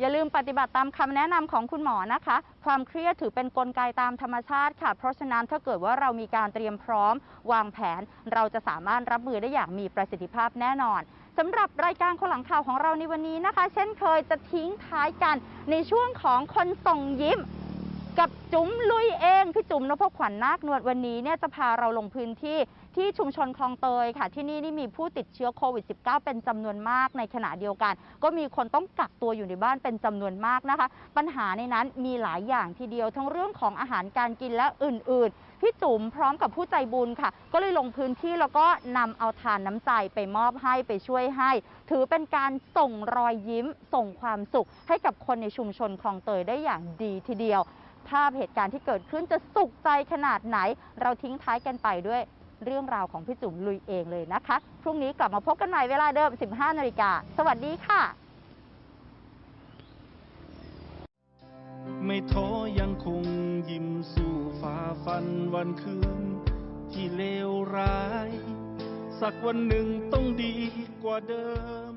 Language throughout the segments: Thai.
อย่าลืมปฏิบัติตามคำแนะนำของคุณหมอนะคะ ความเครียดถือเป็นนกลไกตามธรรมชาติค่ะ เพราะฉะนั้นถ้าเกิดว่าเรามีการเตรียมพร้อม วางแผน เราจะสามารถรับมือได้อย่างมีประสิทธิภาพแน่นอนสำหรับรายการคนหลังข่าวของเราในวันนี้นะคะ เช่นเคยจะทิ้งท้ายกันในช่วงของคนส่งยิ้ม กับจุ๋มลุยเองพี่จุ๋มนพขวัญนาคนวดวันนี้เนี่ยจะพาเราลงพื้นที่ที่ชุมชนคลองเตยค่ะ ที่นี่นี่มีผู้ติดเชื้อโควิด -19 เป็นจำนวนมากในขณะเดียวกัน ก็มีคนต้องกักตัวอยู่ในบ้านเป็นจำนวนมากนะคะ ปัญหาในนั้นมีหลายอย่างทีเดียวทั้งเรื่องของอาหารการกินและอื่น ๆ พี่จุ๋มพร้อมกับผู้ใจบุญค่ะ ก็เลยลงพื้นที่แล้วก็นำเอาทานน้ำใจไปมอบให้ไปช่วยให้ ถือเป็นการส่งรอยยิ้มส่งความสุข ให้กับคนในชุมชนคลองเตยได้อย่างดีทีเดียว ภาพเหตุการณ์ที่เกิดขึ้นจะสุขใจขนาดไหน เราทิ้งท้ายกันไปด้วยเรื่องราวของพี่จุ๋มลุยเองเลยนะคะ พรุ่งนี้กลับมาพบกันใหม่เวลาเดิม 15 นาฬิกา สวัสดีค่ะ ไม่ท้อยังคงยิ้มสู้ฝ่าฟันวันคืน ที่เลวร้าย สักวันหนึ่งต้องดีกว่าเดิม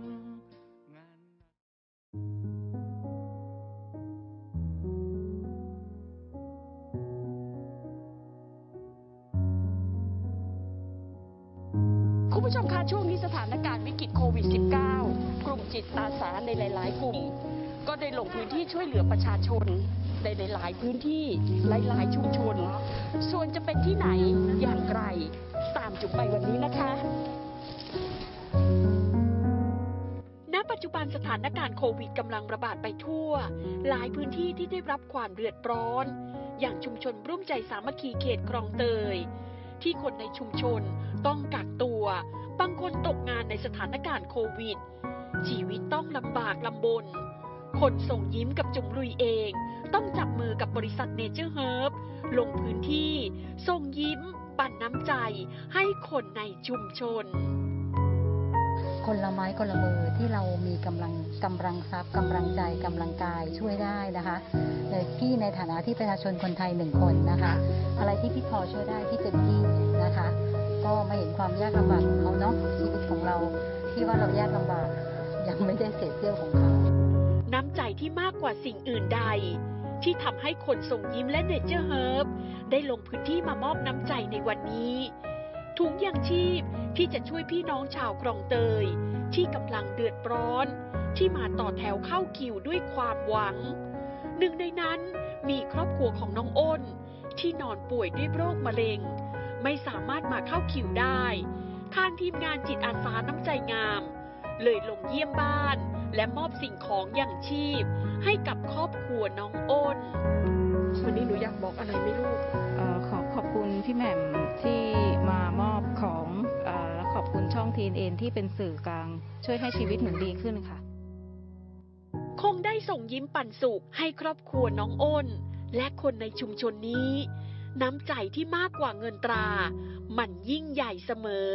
ผู้ชมคะช่วงนี้สถานการณ์วิกฤตโควิด -19 กลุ่มจิตอาสาในหลาย ๆ กลุ่ม ก็ได้ลงพื้นที่ช่วยเหลือประชาชนในหลาย ๆ พื้นที่หลาย ๆ ชุมชน ส่วนจะเป็นที่ไหนอย่างไร ตามจุ๋มไปวันนี้นะคะณปัจจุบันสถานการณ์โควิดกำลังระบาดไปทั่ว หลายพื้นที่ที่ได้รับความเดือดร้อน อย่างชุมชนร่วมใจสามัคคีเขตคลองเตย ที่คนในชุมชนต้องกักตัว บางคนตกงานในสถานการณ์โควิด ชีวิตต้องลำบากลำบน คนส่งยิ้มกับจุ๋มลุยเอง ต้องจับมือกับบริษัทเนเจอร์เฮิร์บลงพื้นที่ ส่งยิ้ม ปั่นน้ำใจให้คนในชุมชน คนละไม้คนละมือที่เรามีกำลังกำลังทรัพย์กำลังใจกำลังกายช่วยได้นะคะในพี่ในฐานะที่ประชาชนคนไทยหนึ่งคนนะคะ อะไรที่พี่พอช่วยได้พี่เต็มที่นะคะ ก็มาเห็นความยากลำบากของเขาเนาะชีวิตของเราที่ว่าเรายากลำบากยังไม่ได้เศษเสี้ยวของเขาน้ำใจที่มากกว่าสิ่งอื่นใด ที่ทำให้คนส่งยิ้มและเนเจอร์เฮิร์บได้ลงพื้นที่มามอบน้ำใจในวันนี้ ถุงยางชีพที่จะช่วยพี่น้องชาวคลองเตย ที่กำลังเดือดร้อน ที่มาต่อแถวเข้าคิวด้วยความหวัง หนึ่งในนั้นมีครอบครัวของน้องอ้น ที่นอนป่วยด้วยโรคมะเร็ง ไม่สามารถมาเข้าคิวได้ทางทีมงานจิตอาสาน้ำใจงาม เลยลงเยี่ยมบ้าน และมอบสิ่งของอย่างชีพ ให้กับครอบครัวน้องอ้น วันนี้หนูอยากบอกอะไรไหม่ลูกเอ่อขอขอบคุณพี่แหม่มที่มามอบของเออและขอบคุณช่องทีนเอ็นที่เป็นสื่อกลาง ช่วยให้ชีวิตหนูดีขึ้นค่ะ คงได้ส่งยิ้มปันสุขให้ครอบครัวน้องอ้น และคนในชุมชนนี้ น้ำใจที่มากกว่าเงินตรา มันยิ่งใหญ่เสมอ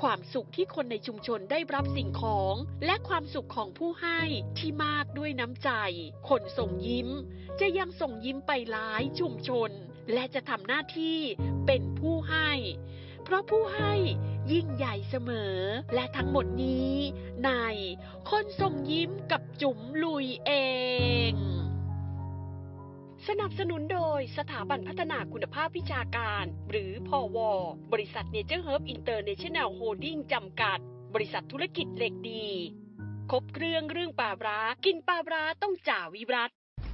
ความสุขที่คนในชุมชนได้รับสิ่งของ และความสุขของผู้ให้ที่มากด้วยน้ำใจ คนส่งยิ้ม จะยังส่งยิ้มไปหลายชุมชน และจะทำหน้าที่เป็นผู้ให้ เพราะผู้ให้ยิ่งใหญ่เสมอ และทั้งหมดนี้ ในคนส่งยิ้มกับจุ๋มลุยเอง สนับสนุนโดยสถาบันพัฒนาคุณภาพวิชาการ หรือพอวบริษัทเนเจอร์เฮิร์บอินเตอร์เนชั่นแนลโฮลดิ้งจำกัด บริษัทธุรกิจเหล็กดี ครบเครื่องเรื่องปลาร้ากินปลาร้าต้องจ่าวิรัต